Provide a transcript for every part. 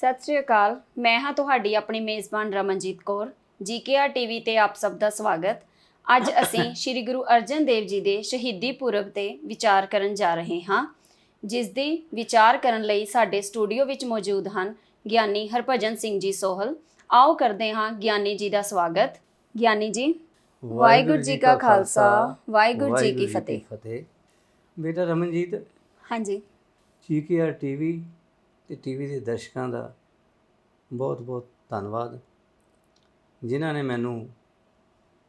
ਸਤਿ ਸ਼੍ਰੀ ਅਕਾਲ ਮੈਂ ਹਾਂ ਤੁਹਾਡੀ ਆਪਣੀ ਮੇਜ਼ਬਾਨ ਰਮਨਜੀਤ ਕੌਰ ਜੀਕੇਆਰ ਟੀਵੀ ਤੇ ਆਪ ਸਭ ਦਾ ਸਵਾਗਤ। ਅੱਜ ਅਸੀਂ ਸ੍ਰੀ ਗੁਰੂ ਅਰਜਨ ਦੇਵ ਜੀ ਦੇ ਸ਼ਹੀਦੀ ਪੁਰਬ ਤੇ ਵਿਚਾਰ ਕਰਨ ਜਾ ਰਹੇ ਹਾਂ ਜਿਸ ਦੀ ਵਿਚਾਰ ਕਰਨ ਲਈ ਸਾਡੇ ਸਟੂਡੀਓ ਵਿੱਚ ਮੌਜੂਦ ਹਨ ਗਿਆਨੀ ਹਰਭਜਨ ਸਿੰਘ ਜੀ ਸੋਹਲ। ਆਓ ਕਰਦੇ ਹਾਂ ਗਿਆਨੀ ਜੀ ਦਾ ਸਵਾਗਤ। ਗਿਆਨੀ ਜੀ ਵਾਹਿਗੁਰੂ ਜੀ ਕਾ ਖਾਲਸਾ ਵਾਹਿਗੁਰੂ ਜੀ ਕੀ ਫਤਿਹ। ਬੇਟਾ ਰਮਨਜੀਤ ਹਾਂਜੀ। ਜੀਕੇਆਰ ਟੀਵੀ ਤੇ ਟੀਵੀ ਦੇ ਦਰਸ਼ਕਾਂ ਦਾ ਬਹੁਤ ਬਹੁਤ ਧੰਨਵਾਦ। ਜਿਨ੍ਹਾਂ ਨੇ ਮੈਨੂੰ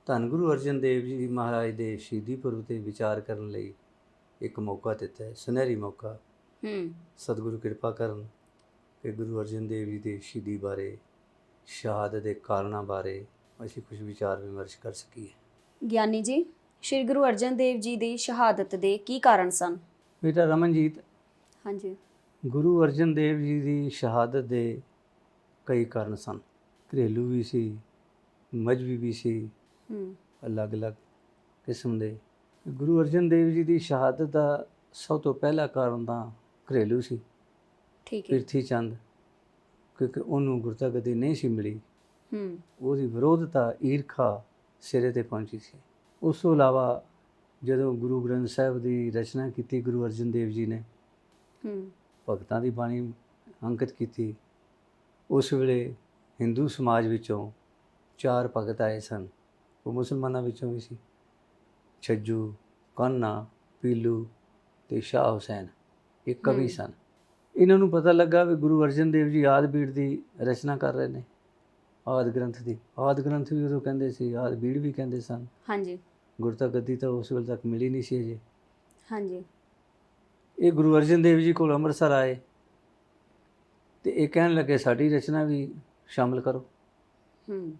ਧੰਨ ਗੁਰੂ ਅਰਜਨ ਦੇਵ ਜੀ ਮਹਾਰਾਜ ਦੇ ਸ਼ਹੀਦੀ ਪੁਰਬ ਤੇ ਵਿਚਾਰ ਕਰਨ ਲਈ ਇੱਕ ਮੌਕਾ ਦਿੱਤਾ ਹੈ ਸੁਨਹਿਰੀ ਮੌਕਾ। ਹੂੰ। ਸਤਿਗੁਰੂ ਕਿਰਪਾ ਕਰਨ ਕਿ ਗੁਰੂ ਅਰਜਨ ਦੇਵ ਜੀ ਦੀ ਸ਼ਹੀਦੀ ਬਾਰੇ ਸ਼ਹਾਦਤ ਦੇ ਕਾਰਨਾਂ ਬਾਰੇ ਅਸੀਂ ਕੁਝ ਵਿਚਾਰ ਵਿਮਰਸ਼ ਕਰ ਸਕੀਏ। ਗਿਆਨੀ ਜੀ ਸ੍ਰੀ ਗੁਰੂ ਅਰਜਨ ਦੇਵ ਜੀ ਦੀ ਸ਼ਹਾਦਤ ਦੇ ਕੀ ਕਾਰਨ ਸਨ? ਬੇਟਾ ਰਮਨਜੀਤ। ਹਾਂਜੀ। ਗੁਰੂ ਅਰਜਨ ਦੇਵ ਜੀ ਦੀ ਸ਼ਹਾਦਤ ਦੇ ਕਈ ਕਾਰਨ ਸਨ। ਘਰੇਲੂ ਵੀ ਸੀ ਮਜਬੀ ਵੀ ਸੀ ਹੂੰ। ਅਲੱਗ-ਅਲੱਗ ਕਿਸਮ ਦੇ। ਗੁਰੂ ਅਰਜਨ ਦੇਵ ਜੀ ਦੀ ਸ਼ਹਾਦਤ ਦਾ ਸਭ ਤੋਂ ਪਹਿਲਾ ਕਾਰਨ ਤਾਂ ਘਰੇਲੂ ਸੀ। ਠੀਕ ਹੈ। ਪ੍ਰਿਥੀ ਚੰਦ ਕਿਉਂਕਿ ਉਹਨੂੰ ਗੁਰਤਾਗਦੀ ਨਹੀਂ ਸੀ ਮਿਲੀ। ਹੂੰ। ਉਹਦੀ ਵਿਰੋਧਤਾ ਈਰਖਾ ਸਿਰੇ ਤੇ ਪਹੁੰਚੀ ਸੀ। ਉਸ ਤੋਂ ਇਲਾਵਾ ਜਦੋਂ ਗੁਰੂ ਗ੍ਰੰਥ ਸਾਹਿਬ ਦੀ ਰਚਨਾ ਕੀਤੀ ਗੁਰੂ ਅਰਜਨ ਦੇਵ ਜੀ ਨੇ ਹੂੰ। ਭਗਤਾਂ ਦੀ ਬਾਣੀ ਅੰਕਿਤ ਕੀਤੀ। ਉਸ ਵੇਲੇ ਹਿੰਦੂ ਸਮਾਜ ਵਿੱਚੋਂ ਚਾਰ ਭਗਤ ਆਏ ਸਨ। ਉਹ ਮੁਸਲਮਾਨਾਂ ਵਿੱਚੋਂ ਵੀ ਸੀ। ਛੱਜੂ ਕਾਨਾ ਪੀਲੂ ਤੇ ਸ਼ਾਹ ਹੁਸੈਨ ਇਹ ਕਵੀ। ਸਨ। ਇਹਨਾਂ ਨੂੰ ਪਤਾ ਲੱਗਾ ਵੀ ਗੁਰੂ ਅਰਜਨ ਦੇਵ ਜੀ ਆਦ ਬੀੜ ਦੀ ਰਚਨਾ ਕਰ ਰਹੇ ਨੇ। ਆਦ ਗ੍ਰੰਥ ਦੀ। ਆਦ ਗ੍ਰੰਥ ਵੀ ਉਦੋਂ ਕਹਿੰਦੇ ਸੀ ਆਦ ਬੀੜ ਵੀ ਕਹਿੰਦੇ ਸਨ। ਹਾਂਜੀ। ਗੁਰਤਾ ਗੱਦੀ ਤਾਂ ਉਸ ਵੇਲੇ ਤੱਕ ਮਿਲੀ ਨਹੀਂ ਸੀ ਅਜੇ। ਹਾਂਜੀ। ਇਹ ਗੁਰੂ ਅਰਜਨ ਦੇਵ ਜੀ ਕੋਲ ਅੰਮ੍ਰਿਤਸਰ ਆਏ ਤੇ ਇਹ ਕਹਿਣ ਲੱਗੇ ਸਾਡੀ ਰਚਨਾ ਵੀ ਸ਼ਾਮਲ ਕਰੋ। ਹੂੰ।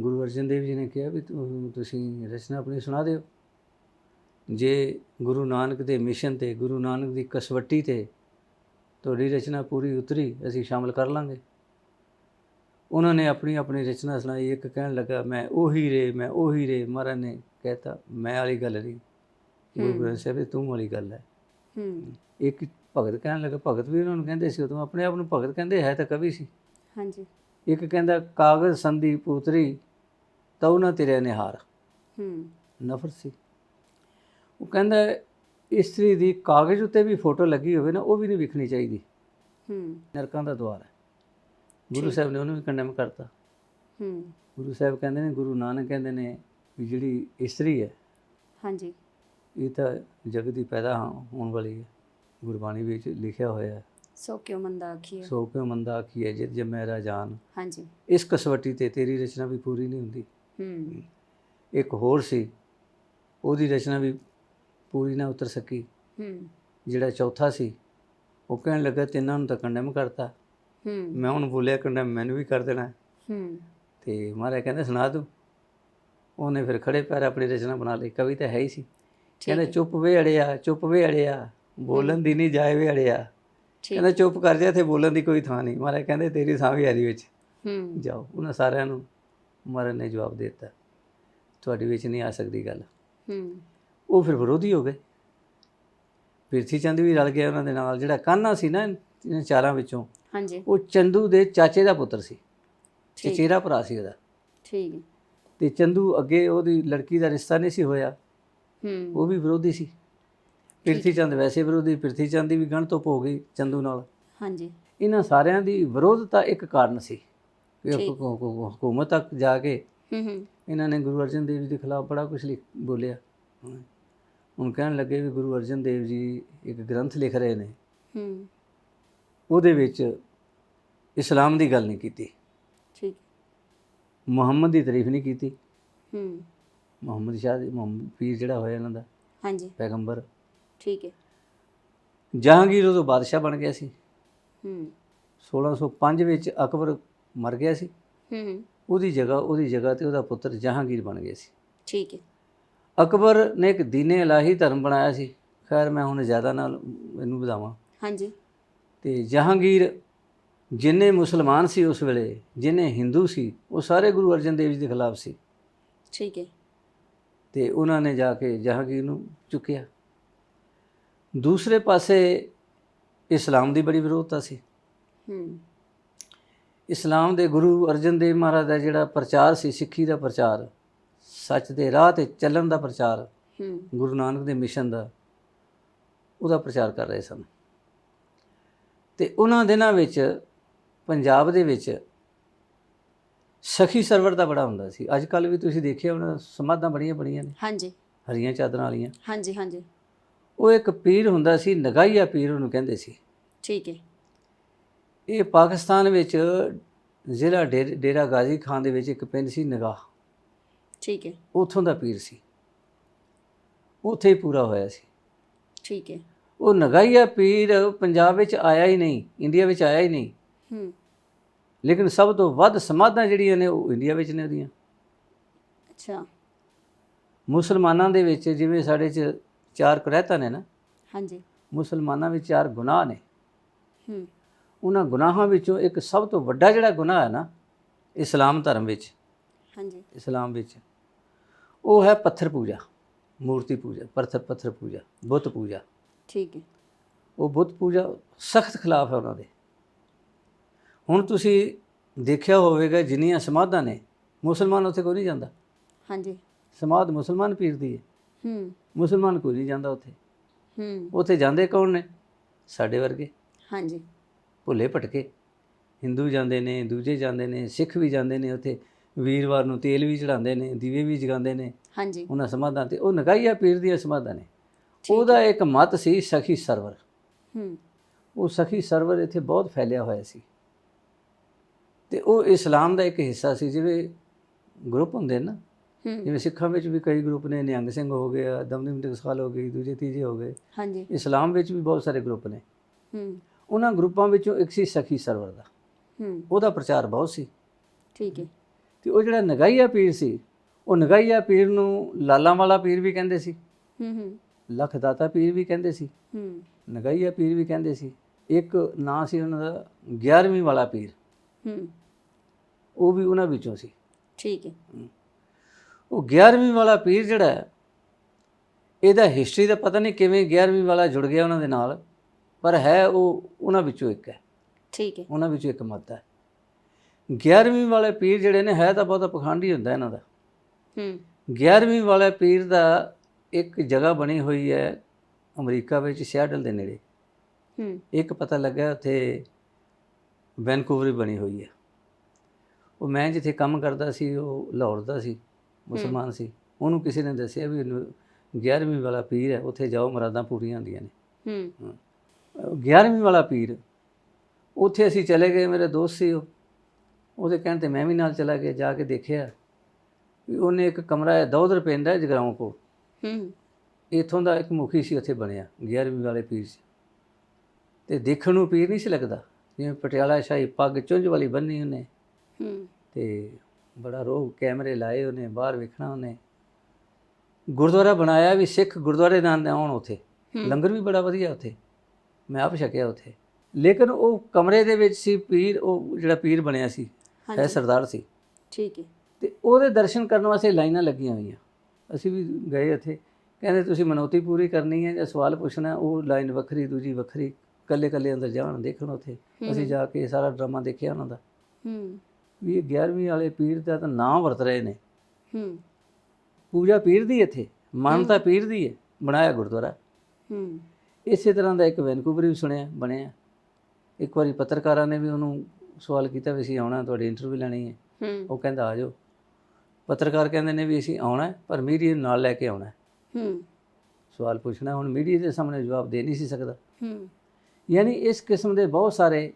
ਗੁਰੂ ਅਰਜਨ ਦੇਵ ਜੀ ਨੇ ਕਿਹਾ ਵੀ ਤੁ- ਤੁਸੀਂ ਰਚਨਾ ਆਪਣੀ ਸੁਣਾ ਦਿਓ। ਜੇ ਗੁਰੂ ਨਾਨਕ ਦੇ ਮਿਸ਼ਨ ਤੇ ਗੁਰੂ ਨਾਨਕ ਦੀ ਕਸਵੱਟੀ ਤੇ ਤੁਹਾਡੀ ਰਚਨਾ ਪੂਰੀ ਉਤਰੀ ਅਸੀਂ ਸ਼ਾਮਲ ਕਰ ਲਾਂਗੇ। ਉਹਨਾਂ ਨੇ ਆਪਣੀ ਆਪਣੀ ਰਚਨਾ ਸੁਣਾਈ। ਇੱਕ ਕਹਿਣ ਲੱਗਾ ਮੈਂ ਉਹੀ ਰੇ ਮੈਂ ਉਹੀ ਰੇ ਮਹਾਰਾਜ ਨੇ ਕਹਿਤਾ ਮੈਂ ਵਾਲੀ ਗੱਲ ਨਹੀਂ। ਗੁਰੂ। ਗ੍ਰੰਥ ਸਾਹਿਬ ਤੂੰ ਵਾਲੀ ਗੱਲ ਹੈ। ਹੂੰ। ਇੱਕ ਭਗਤ ਕਹਿਣ ਲੱਗਾ ਭਗਤ ਵੀ ਉਹਨਾਂ ਨੂੰ ਕਹਿੰਦੇ ਸੀ ਉਦੋਂ ਆਪਣੇ ਆਪ ਨੂੰ ਭਗਤ ਕਹਿੰਦੇ ਹੈ ਤਾਂ ਕਵੀ ਸੀ। ਹਾਂਜੀ। ਇੱਕ ਕਹਿੰਦਾ ਕਾਗਜ਼ ਸੰਧੀ ਪੁੱਤਰੀ ਤਉ ਨਾ ਤੇਰੇ ਨਿਹਾਰ। ਹੂੰ। ਨਫ਼ਰਤ ਸੀ। ਉਹ ਕਹਿੰਦਾ ਇਸਤਰੀ ਦੀ ਕਾਗਜ਼ ਉੱਤੇ ਵੀ ਫੋਟੋ ਲੱਗੀ ਹੋਵੇ ਨਾ ਉਹ ਵੀ ਨਹੀਂ ਵਿਖਣੀ ਚਾਹੀਦੀ। ਹੂੰ। ਨਰਕਾਂ ਦਾ ਦੁਆਰ ਹੈ। ਗੁਰੂ। ਸਾਹਿਬ ਨੇ ਉਹਨੂੰ ਵੀ ਕੰਡੈਮ ਕਰਤਾ। ਹੂੰ। ਗੁਰੂ ਸਾਹਿਬ ਕਹਿੰਦੇ ਨੇ ਗੁਰੂ ਨਾਨਕ ਕਹਿੰਦੇ ਨੇ ਵੀ ਜਿਹੜੀ ਇਸਤਰੀ ਹੈ ਹਾਂਜੀ। ਇਹ ਤਾਂ ਜਗਤ ਦੀ ਪੈਦਾ ਹੋਣ ਵਾਲੀ ਹੈ। ਗੁਰਬਾਣੀ ਵਿੱਚ ਲਿਖਿਆ ਹੋਇਆ ਹੈ। ਸੋ ਕਿਉ ਮੰਦਾ ਆਖੀਏ ਸੋ ਕਿਉ ਮੰਦਾ ਆਖੀਏ ਜਿਤ ਜਮੈ ਰਾਜਾਨ। ਹਾਂਜੀ। ਇਸ ਕਸਵੱਟੀ ਤੇ ਤੇਰੀ ਰਚਨਾ ਵੀ ਪੂਰੀ ਨਹੀਂ ਹੁੰਦੀ। ਹੂੰ। ਇੱਕ ਹੋਰ ਸੀ। ਉਹਦੀ ਰਚਨਾ ਵੀ ਪੂਰੀ ਨਾ ਉਤਰ ਸਕੀ। ਹੂੰ। ਜਿਹੜਾ ਚੌਥਾ ਸੀ ਉਹ ਕਹਿਣ ਲੱਗਾ ਤਿੰਨਾਂ ਨੂੰ ਤਾਂ ਕੰਡੈਮ ਕਰਤਾ। ਹੂੰ। ਮੈਂ ਉਹਨੂੰ ਬੋਲਿਆ ਕੰਡੈਮ ਮੈਨੂੰ ਵੀ ਕਰ ਦੇਣਾ ਹੈ। ਤੇ ਮਹਾਰਾਜ ਕਹਿੰਦੇ ਸੁਣਾ ਦੂੰ ਉਹਨੇ ਫਿਰ ਖੜੇ ਪੈਰ ਆਪਣੀ ਰਚਨਾ ਬਣਾ ਲਈ। ਕਵਿਤਾ ਹੈ ਹੀ ਸੀ। ਕਹਿੰਦਾ ਚੁੱਪ ਵੇ ਅੜਿਆ ਚੁੱਪ ਵੇ ਅੜਿਆ ਬੋਲਣ ਦੀ ਨਹੀਂ ਜਾਏ ਵੇ ਅੜਿਆ। ਕਹਿੰਦਾ ਚੁੱਪ ਕਰ ਜਾ ਤੇ ਬੋਲਣ ਦੀ ਕੋਈ ਥਾਂ ਨਹੀਂ ਮਹਾਰਾਜ ਕਹਿੰਦੇ ਤੇਰੀ ਥਾਂ ਵੀ ਹਰੀ ਵਿੱਚ। ਹੂੰ। ਜਾਓ। ਉਹਨਾਂ ਸਾਰਿਆਂ ਨੂੰ ਮਹਾਰਾਜ ਨੇ ਜਵਾਬ ਦਿੱਤਾ। ਤੁਹਾਡੀ ਵਿੱਚ ਨਹੀਂ ਆ ਸਕਦੀ ਗੱਲ। ਹੂੰ। ਉਹ ਫਿਰ ਵਿਰੋਧੀ ਹੋ ਗਏ। ਪਿਰਥੀ ਚੰਦ ਵੀ ਰਲ ਗਿਆ ਉਹਨਾਂ ਦੇ ਨਾਲ। ਜਿਹੜਾ ਕਾਨਾ ਸੀ ਨਾ ਇਹਨਾਂ ਚਾਰਾਂ ਵਿੱਚੋਂ ਹਾਂਜੀ। ਉਹ ਚੰਦੂ ਦੇ ਚਾਚੇ ਦਾ ਪੁੱਤਰ ਸੀ। ਠੀਕ। ਚਚੇਰਾ ਭਰਾ ਸੀ ਉਹਦਾ। ਠੀਕ। ਤੇ ਚੰਦੂ ਅੱਗੇ ਉਹਦੀ ਲੜਕੀ ਦਾ ਰਿਸ਼ਤਾ ਨਹੀਂ ਸੀ ਹੋਇਆ। ਉਹ ਵੀ ਵਿਰੋਧੀ ਸੀ। ਪਿਰਥੀ ਚੰਦ ਵੈਸੇ ਵਿਰੋਧੀ ਪਿਰਥੀ ਚੰਦ ਦੀ ਵੀ ਗਣ ਧੁੱਪ ਹੋ ਗਈ ਚੰਦੂ ਨਾਲ। ਹਾਂਜੀ। ਇਹਨਾਂ ਸਾਰਿਆਂ ਦੀ ਵਿਰੋਧਤਾ ਇੱਕ ਕਾਰਨ ਸੀ। ਕਿ ਹਕੂਮਤ ਤੱਕ ਜਾ ਕੇ ਇਹਨਾਂ ਨੇ ਗੁਰੂ ਅਰਜਨ ਦੇਵ ਜੀ ਦੇ ਖਿਲਾਫ ਬੜਾ ਕੁਝ ਲਿਖ ਬੋਲਿਆ। ਹੁਣ ਕਹਿਣ ਲੱਗੇ ਵੀ ਗੁਰੂ ਅਰਜਨ ਦੇਵ ਜੀ ਇੱਕ ਗ੍ਰੰਥ ਲਿਖ ਰਹੇ ਨੇ। ਹੂੰ। ਉਹਦੇ ਵਿੱਚ ਇਸਲਾਮ ਦੀ ਗੱਲ ਨਹੀਂ ਕੀਤੀ। ਠੀਕ। ਮੁਹੰਮਦ ਦੀ ਤਾਰੀਫ ਨਹੀਂ ਕੀਤੀ। ਹੂੰ। ਮੁਹੰਮਦ ਸ਼ਾਹ ਦੀ ਮੁਹੰਮਦ ਪੀਰ ਜਿਹੜਾ ਹੋਇਆ ਇਹਨਾਂ ਦਾ ਹਾਂਜੀ। ਪੈਗੰਬਰ। ਠੀਕ ਹੈ। ਜਹਾਂਗੀਰ ਉਦੋਂ ਬਾਦਸ਼ਾਹ ਬਣ ਗਿਆ ਸੀ। ਹੂੰ। 1605 ਵਿੱਚ ਅਕਬਰ ਮਰ ਗਿਆ ਸੀ। ਹੂੰ ਹੂੰ। ਉਹਦੀ ਜਗ੍ਹਾ ਉਹਦੀ ਜਗ੍ਹਾ ਤੇ ਉਹਦਾ ਪੁੱਤਰ ਜਹਾਂਗੀਰ ਬਣ ਗਿਆ ਸੀ। ਠੀਕ ਹੈ। ਅਕਬਰ ਨੇ ਇੱਕ ਦੀਨੇ ਇਲਾਹੀ ਧਰਮ ਬਣਾਇਆ ਸੀ। ਖੈਰ ਮੈਂ ਹੁਣ ਜ਼ਿਆਦਾ ਨਾਲ ਇਹਨੂੰ ਵਧਾਵਾਂ। ਹਾਂਜੀ। ਤੇ ਜਹਾਂਗੀਰ ਜਿੰਨੇ ਮੁਸਲਮਾਨ ਸੀ ਉਸ ਵੇਲੇ ਜਿੰਨੇ ਹਿੰਦੂ ਸੀ ਉਹ ਸਾਰੇ ਗੁਰੂ ਅਰਜਨ ਦੇਵ ਜੀ ਦੇ ਖਿਲਾਫ ਸੀ। ਠੀਕ ਹੈ। ਤੇ ਉਹਨਾਂ ਨੇ ਜਾ ਕੇ ਜਹਾਂਗੀਰ ਨੂੰ ਚੁੱਕਿਆ। ਦੂਸਰੇ ਪਾਸੇ ਇਸਲਾਮ ਦੀ ਬੜੀ ਵਿਰੋਧਤਾ ਸੀ। ਹੂੰ। ਇਸਲਾਮ ਦੇ ਗੁਰੂ ਅਰਜਨ ਦੇਵ ਮਹਾਰਾਜ ਦਾ ਜਿਹੜਾ ਪ੍ਰਚਾਰ ਸੀ ਸਿੱਖੀ ਦਾ ਪ੍ਰਚਾਰ ਸੱਚ ਦੇ ਰਾਹ ਤੇ ਚੱਲਣ ਦਾ ਪ੍ਰਚਾਰ ਹੂੰ। ਗੁਰੂ ਨਾਨਕ ਦੇ ਮਿਸ਼ਨ ਦਾ ਉਹਦਾ ਪ੍ਰਚਾਰ ਕਰ ਰਹੇ ਸਨ। ਤੇ ਉਹਨਾਂ ਦਿਨਾਂ ਵਿੱਚ ਪੰਜਾਬ ਦੇ ਵਿੱਚ ਸਖੀ ਸਰਵਰ ਦਾ ਬੜਾ ਹੁੰਦਾ ਸੀ। ਅੱਜ ਕੱਲ ਵੀ ਤੁਸੀਂ ਦੇਖਿਆ ਉਹਨਾਂ ਸਮਾਧਾਂ ਬੜੀਆਂ ਬੜੀਆਂ ਨੇ। ਹਾਂਜੀ। ਹਰੀਆਂ ਚਾਦਰਾਂ ਵਾਲੀਆਂ। ਹਾਂਜੀ ਹਾਂਜੀ। ਉਹ ਇੱਕ ਪੀਰ ਹੁੰਦਾ ਸੀ ਨਗਾਈਆ ਪੀਰ ਉਹਨੂੰ ਕਹਿੰਦੇ ਸੀ। ਠੀਕ ਹੈ। ਇਹ ਪਾਕਿਸਤਾਨ ਵਿੱਚ ਜ਼ਿਲ੍ਹਾ ਡੇਰ- ਡੇਰਾ ਗਾਜ਼ੀ ਖਾਨ ਦੇ ਵਿੱਚ ਇੱਕ ਪਿੰਡ ਸੀ ਨਗਾਹ। ਠੀਕ ਹੈ। ਉੱਥੋਂ ਦਾ ਪੀਰ ਸੀ। ਉੱਥੇ ਹੀ ਪੂਰਾ ਹੋਇਆ ਸੀ। ਠੀਕ ਹੈ। ਉਹ ਨਗਾਈਆ ਪੀਰ ਪੰਜਾਬ ਵਿੱਚ ਆਇਆ ਹੀ ਨਹੀਂ ਇੰਡੀਆ ਵਿੱਚ ਆਇਆ ਹੀ ਨਹੀਂ। ਹੂੰ। ਲੇਕਿਨ ਸਭ ਤੋਂ ਵੱਧ ਸਮਾਧਾਂ ਜਿਹੜੀਆਂ ਨੇ ਉਹ ਇੰਡੀਆ ਵਿੱਚ ਨੇ ਉਹਦੀਆਂ। ਅੱਛਾ। ਮੁਸਲਮਾਨਾਂ ਦੇ ਵਿੱਚ ਜਿਵੇਂ ਸਾਡੇ ਚ ਚਾਰ ਕੁਰੈਤਾਂ ਨੇ ਨਾ ਹਾਂਜੀ। ਮੁਸਲਮਾਨਾਂ ਵਿੱਚ ਚਾਰ ਗੁਨਾਹ ਨੇ। ਹੂੰ। ਉਹਨਾਂ ਗੁਨਾਹਾਂ ਵਿੱਚੋਂ ਇੱਕ ਸਭ ਤੋਂ ਵੱਡਾ ਜਿਹੜਾ ਗੁਨਾਹ ਹੈ ਨਾ ਇਸਲਾਮ ਧਰਮ ਵਿੱਚ। ਹਾਂਜੀ। ਇਸਲਾਮ ਵਿੱਚ। ਉਹ ਹੈ ਪੱਥਰ ਪੂਜਾ ਮੂਰਤੀ ਪੂਜਾ ਪੱਥਰ ਪੱਥਰ ਪੂਜਾ ਬੁੱਤ ਪੂਜਾ। ਠੀਕ ਹੈ। ਉਹ ਬੁੱਤ ਪੂਜਾ ਸਖਤ ਖਿਲਾਫ ਹੈ ਉਹਨਾਂ ਦੇ। ਹੁਣ ਤੁਸੀਂ ਦੇਖਿਆ ਹੋਵੇਗਾ ਜਿੰਨੀਆਂ ਸਮਾਧਾਂ ਨੇ ਮੁਸਲਮਾਨ ਉੱਥੇ ਕੋਈ ਨਹੀਂ ਜਾਂਦਾ। ਹਾਂਜੀ। ਸਮਾਧ ਮੁਸਲਮਾਨ ਪੀਰ ਦੀ ਹੈ। ਹੂੰ। ਮੁਸਲਮਾਨ ਕੋਈ ਨਹੀਂ ਜਾਂਦਾ ਉੱਥੇ। ਹੂੰ। ਉੱਥੇ ਜਾਂਦੇ ਕੌਣ ਨੇ? ਸਾਡੇ ਵਰਗੇ। ਹਾਂਜੀ। ਭੁੱਲੇ ਭਟਕੇ। ਹਿੰਦੂ ਜਾਂਦੇ ਨੇ ਦੂਜੇ ਜਾਂਦੇ ਨੇ ਸਿੱਖ ਵੀ ਜਾਂਦੇ ਨੇ ਉੱਥੇ। ਵੀਰਵਾਰ ਨੂੰ ਤੇਲ ਵੀ ਚੜਾਉਂਦੇ ਨੇ ਦੀਵੇ ਵੀ ਜਗਾਉਂਦੇ ਨੇ। ਹਾਂਜੀ। ਉਹਨਾਂ ਸਮਾਧਾਂ ਤੇ ਉਹ ਨਗਾਈਆ ਪੀਰ ਦੀਆਂ ਸਮਾਧਾਂ ਨੇ। ਉਹਦਾ ਇੱਕ ਮਤ ਸੀ ਸਖੀ ਸਰਵਰ। ਹੂੰ। ਉਹ ਸਖੀ ਸਰਵਰ ਇੱਥੇ ਬਹੁਤ ਫੈਲਿਆ ਹੋਇਆ ਸੀ। ਤੇ ਉਹ ਇਸਲਾਮ ਦਾ ਇੱਕ ਹਿੱਸਾ ਸੀ ਜਿਵੇਂ ਗਰੁੱਪ ਹੁੰਦੇ ਨੇ ਜਿਵੇਂ ਸਿੱਖਾਂ ਵਿੱਚ ਵੀ ਕਈ ਗਰੁੱਪ ਨੇ ਨਿਹੰਗ ਸਿੰਘ ਹੋ ਗਿਆ ਦਮਦਮੀ ਟਕਸਾਲ ਹੋ ਗਈ ਦੂਜੇ ਤੀਜੇ ਹੋ ਗਏ। ਹਾਂਜੀ। ਇਸਲਾਮ ਵਿੱਚ ਵੀ ਬਹੁਤ ਸਾਰੇ ਗਰੁੱਪ ਨੇ। ਹੂੰ। ਉਹਨਾਂ ਗਰੁੱਪਾਂ ਵਿੱਚੋਂ ਇੱਕ ਸੀ ਸਖੀ ਸਰਵਰ ਦਾ। ਹੂੰ। ਉਹਦਾ ਪ੍ਰਚਾਰ ਬਹੁਤ ਸੀ। ਠੀਕ ਹੈ। ਤੇ ਉਹ ਜਿਹੜਾ ਨਗਾਈਆ ਪੀਰ ਸੀ ਉਹ ਨਗਾਈਆ ਪੀਰ ਨੂੰ ਲਾਲਾਂ ਵਾਲਾ ਪੀਰ ਵੀ ਕਹਿੰਦੇ ਸੀ। ਹੂੰ ਹੂੰ। ਲਖ ਦਾਤਾ ਪੀਰ ਵੀ ਕਹਿੰਦੇ ਸੀ। ਹੂੰ। ਨਗਾਈਆ ਪੀਰ ਵੀ ਕਹਿੰਦੇ ਸੀ। ਇੱਕ ਨਾਂ ਸੀ ਉਹਨਾਂ ਦਾ 11ਵੀਂ ਵਾਲਾ ਪੀਰ। ਹੂੰ। ਉਹ ਵੀ ਉਹਨਾਂ ਵਿੱਚੋਂ ਸੀ। ਠੀਕ ਹੈ। ਉਹ 11ਵੀਂ ਵਾਲਾ ਪੀਰ ਜਿਹੜਾ ਇਹਦਾ ਹਿਸਟਰੀ ਦਾ ਪਤਾ ਨਹੀਂ ਕਿਵੇਂ 11ਵੀਂ ਵਾਲਾ ਜੁੜ ਗਿਆ ਉਹਨਾਂ ਦੇ ਨਾਲ ਪਰ ਹੈ ਉਹ ਉਹਨਾਂ ਵਿੱਚੋਂ ਇੱਕ ਹੈ। ਠੀਕ ਹੈ। ਉਹਨਾਂ ਵਿੱਚੋਂ ਇੱਕ ਮਤ ਹੈ। 11ਵੀਂ ਵਾਲੇ ਪੀਰ ਜਿਹੜੇ ਨੇ ਹੈ ਤਾਂ ਬਹੁਤਾ ਪਖੰਡੀ ਹੁੰਦਾ ਇਹਨਾਂ ਦਾ। ਹੂੰ। 11ਵੀਂ ਵਾਲੇ ਪੀਰ ਦਾ ਇੱਕ ਜਗ੍ਹਾ ਬਣੀ ਹੋਈ ਹੈ ਅਮਰੀਕਾ ਵਿੱਚ ਸਿਆਟਲ ਦੇ ਨੇੜੇ। ਹੂੰ। ਇੱਕ ਪਤਾ ਲੱਗਾ ਉੱਥੇ ਵੈਨਕੂਵਰ ਬਣੀ ਹੋਈ ਹੈ। ਉਹ ਮੈਂ ਜਿੱਥੇ ਕੰਮ ਕਰਦਾ ਸੀ ਉਹ ਲਾਹੌਰ ਦਾ ਸੀ ਮੁਸਲਮਾਨ ਸੀ। ਉਹਨੂੰ ਕਿਸੇ ਨੇ ਦੱਸਿਆ ਵੀ 11ਵੀਂ ਵਾਲਾ ਪੀਰ ਹੈ ਉੱਥੇ ਜਾਓ ਮੁਰਾਦਾਂ ਪੂਰੀਆਂ ਹੁੰਦੀਆਂ ਨੇ। ਹੂੰ। 11ਵੀਂ ਵਾਲਾ ਪੀਰ ਉੱਥੇ ਅਸੀਂ ਚਲੇ ਗਏ ਮੇਰੇ ਦੋਸਤ ਸੀ ਉਹ। ਉਹਦੇ ਕਹਿਣ ਤੇ ਮੈਂ ਵੀ ਨਾਲ ਚਲਾ ਗਿਆ ਜਾ ਕੇ ਦੇਖਿਆ ਵੀ ਉਹਨੇ ਇੱਕ ਕਮਰਾ ਹੈ ਦੌਦਰ ਪਿੰਡ ਹੈ ਜਗਰਾਉਂ ਕੋ ਹੂੰ। ਇਥੋਂ ਦਾ ਇੱਕ ਮੁਖੀ ਸੀ ਉੱਥੇ ਬਣਿਆ 11ਵੀਂ ਵਾਲੇ ਪੀਰ ਸੀ। ਤੇ ਦੇਖਣ ਨੂੰ ਪੀਰ ਨਹੀਂ ਸੀ ਲੱਗਦਾ। ਜਿਵੇਂ ਪਟਿਆਲਾ ਸ਼ਾਹੀ ਪੱਗ ਚੁੰਝ ਵਾਲੀ ਬੰਨੀ ਉਹਨੇ। ਤੇ ਬੜਾ ਰੋਹ ਕੈਮਰੇ ਲਾਏ ਉਹਨੇ ਬਾਹਰ ਵੇਖਣਾ ਉਹਨੇ। ਗੁਰਦੁਆਰਾ ਬਣਾਇਆ ਵੀ ਸਿੱਖ ਗੁਰਦੁਆਰੇ ਨਾਲ ਆਉਣ ਉੱਥੇ। ਲੰਗਰ ਵੀ ਬੜਾ ਵਧੀਆ ਉੱਥੇ। ਮੈਂ ਆਪ ਛਕਿਆ ਉੱਥੇ। ਲੇਕਿਨ ਉਹ ਕਮਰੇ ਦੇ ਵਿੱਚ ਸੀ ਪੀਰ ਉਹ ਜਿਹੜਾ ਪੀਰ ਬਣਿਆ ਸੀ ਹੈ ਸਰਦਾਰ ਸੀ। ਠੀਕ ਹੈ। ਤੇ ਉਹਦੇ ਦਰਸ਼ਨ ਕਰਨ ਵਾਸਤੇ ਲਾਈਨਾਂ ਲੱਗੀਆਂ ਹੋਈਆਂ। ਅਸੀਂ ਵੀ ਗਏ ਉੱਥੇ। ਕਹਿੰਦੇ ਤੁਸੀਂ ਮਨੌਤੀ ਪੂਰੀ ਕਰਨੀ ਹੈ ਜਾਂ ਸਵਾਲ ਪੁੱਛਣਾ ਉਹ ਲਾਈਨ ਵੱਖਰੀ ਦੂਜੀ ਵੱਖਰੀ ਕੱਲੇ ਕੱਲੇ ਅੰਦਰ ਜਾਣ ਦੇਖਣ ਉੱਥੇ। ਅਸੀਂ ਜਾ ਕੇ ਸਾਰਾ ਡਰਾਮਾ ਦੇਖਿਆ ਉਹਨਾਂ ਦਾ। ਹੂੰ। ਵੀ ਇਹ 11ਵੀਂ ਵਾਲੇ ਪੀਰ ਦਾ ਤਾਂ ਨਾਮ ਵਰਤ ਰਹੇ ਨੇ। ਹੂੰ। ਪੂਜਾ ਪੀਰ ਦੀ ਇੱਥੇ ਮਾਨਤਾ ਪੀਰ ਦੀ ਹੈ ਬਣਾਇਆ ਗੁਰਦੁਆਰਾ। ਹੂੰ। ਇਸੇ ਤਰ੍ਹਾਂ ਦਾ ਇੱਕ ਵੈਨਕੂਵਰ ਵੀ ਸੁਣਿਆ ਬਣਿਆ। ਇੱਕ ਵਾਰੀ ਪੱਤਰਕਾਰਾਂ ਨੇ ਵੀ ਉਹਨੂੰ ਸਵਾਲ ਕੀਤਾ ਵੀ ਅਸੀਂ ਆਉਣਾ ਤੁਹਾਡੀ ਇੰਟਰਵਿਊ ਲੈਣੀ ਹੈ। ਉਹ ਕਹਿੰਦਾ ਆ ਜਾਓ। ਪੱਤਰਕਾਰ ਕਹਿੰਦੇ ਨੇ ਵੀ ਅਸੀਂ ਆਉਣਾ ਪਰ ਮੀਡੀਆ ਨੂੰ ਨਾਲ ਲੈ ਕੇ ਆਉਣਾ ਹੈ। ਹੂੰ। ਸਵਾਲ ਪੁੱਛਣਾ ਹੁਣ ਮੀਡੀਆ ਦੇ ਸਾਹਮਣੇ ਜਵਾਬ ਦੇ ਨਹੀਂ ਸੀ ਸਕਦਾ। ਹੂੰ। ਯਾਨੀ ਇਸ ਕਿਸਮ ਦੇ ਬਹੁਤ ਸਾਰੇ